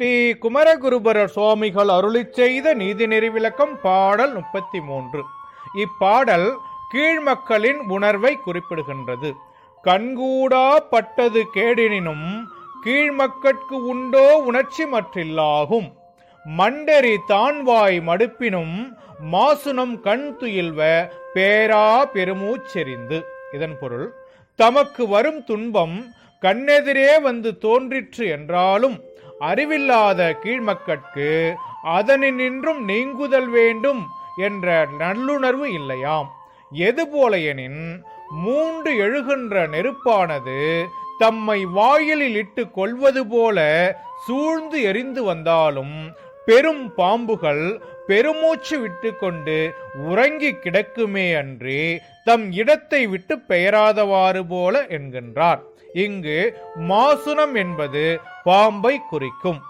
ஸ்ரீ குமரகுருபரர் சுவாமிகள் அருளிச் செய்த நீதிநெறி விளக்கம் பாடல் முப்பத்தி மூன்று இப்பாடல் கீழ்மக்களின் உணர்வை குறிப்பிடுகின்றது. கண்கூடா பட்டது கேடினும் கீழ்மக்கட்கு உண்டோ உணர்ச்சி மற்றில்லாகும். மண்டரி தான்வாய் மடுப்பினும் மாசுனம் கண் துயில்வ பேரா பெருமூச்செறிந்து இதன் பொருள் தமக்கு வரும் துன்பம் கண்ணெதிரே வந்து தோன்றிற்று என்றாலும் அறிவில்லாத கீழ்மக்கட்கு அதனினின்றும் நீங்குதல் வேண்டும் என்ற நல்லுணர்வு இல்லையாம். எதுபோல எனின் மூன்று எழுகின்ற நெருப்பானது தம்மை வாயிலில் இட்டு கொள்வது போல சூழ்ந்து எரிந்து வந்தாலும் பெரும் பாம்புகள் பெருமூச்சு விட்டுக்கொண்டு உறங்கி கிடக்குமே அன்றி தம் இடத்தை விட்டு பெயராதவாறு போல என்கின்றார். இங்கு மாசுனம் என்பது பாம்பை குறிக்கும்.